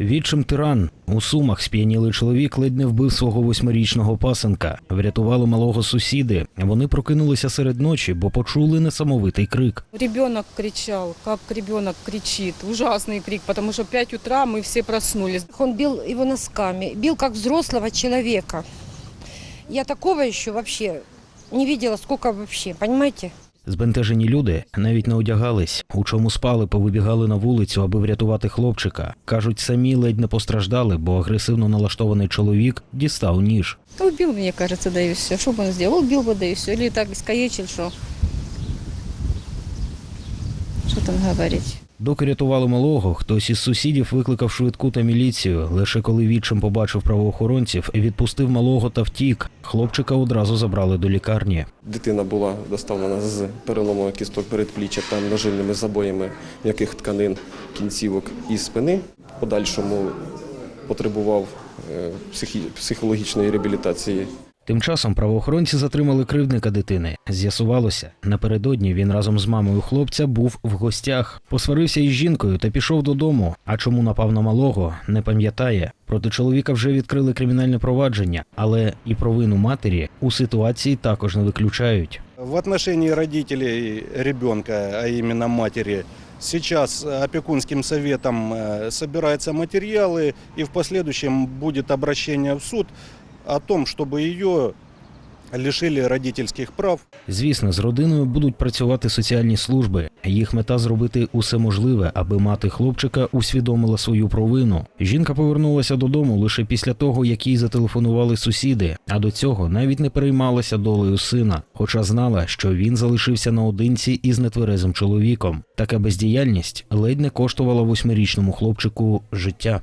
Відчим тиран у сумах сп'янілий чоловік ледь не вбив свого восьмирічного пасенка. Врятували малого сусіди. Вони прокинулися серед ночі, бо почули несамовитий крик. Ребенок кричал, как ребенок кричит. Ужасный крик, потому что в 5 утра мы все проснулись. Он бил его носками, бил как взрослого человека. Я такого еще вообще не видела, сколько вообще, понимаете? Збентежені люди навіть не одягались. У чому спали, повибігали на вулицю, аби врятувати хлопчика. кажуть, самі ледь не постраждали, бо агресивно налаштований чоловік дістав ніж. Убив, мені кажеться, да и все. Что бы он сделал? даюся. бы, да. Или так скаєчив, що. Що там говорить? Доки рятували малого, хтось із сусідів викликав швидку та міліцію. Лише коли відчим побачив правоохоронців, відпустив малого та втік. Хлопчика одразу забрали до лікарні. Дитина була доставлена з переломом кісток передпліччя та множильними забоями м'яких тканин кінцівок і спини. Подальшому потребував е, психологічної реабілітації. Тим часом правоохоронці затримали кривдника дитини. З'ясувалося, напередодні він разом з мамою хлопця був в гостях, посварився із жінкою та пішов додому. А чому напав на малого, не пам'ятає. Проти чоловіка вже відкрили кримінальне провадження, але і провину матері у ситуації також не виключають. В отношении родителей ребенка, а именно матери, сейчас опекунским советом э, собираются материалы и в последующем будет обращение в суд о том, чтобы ее лишили родительских прав. Звісно, з родиною будуть працювати соціальні служби. Їх мета зробити усе можливе, аби мати хлопчика усвідомила свою провину. Жінка повернулася додому лише після того, як їй зателефонували сусіди, а до цього навіть не переймалася долею сина, хоча знала, що він залишився наодинці із нетверезим чоловіком. Така бездіяльність ледь не коштувала восьмирічному хлопчику життя.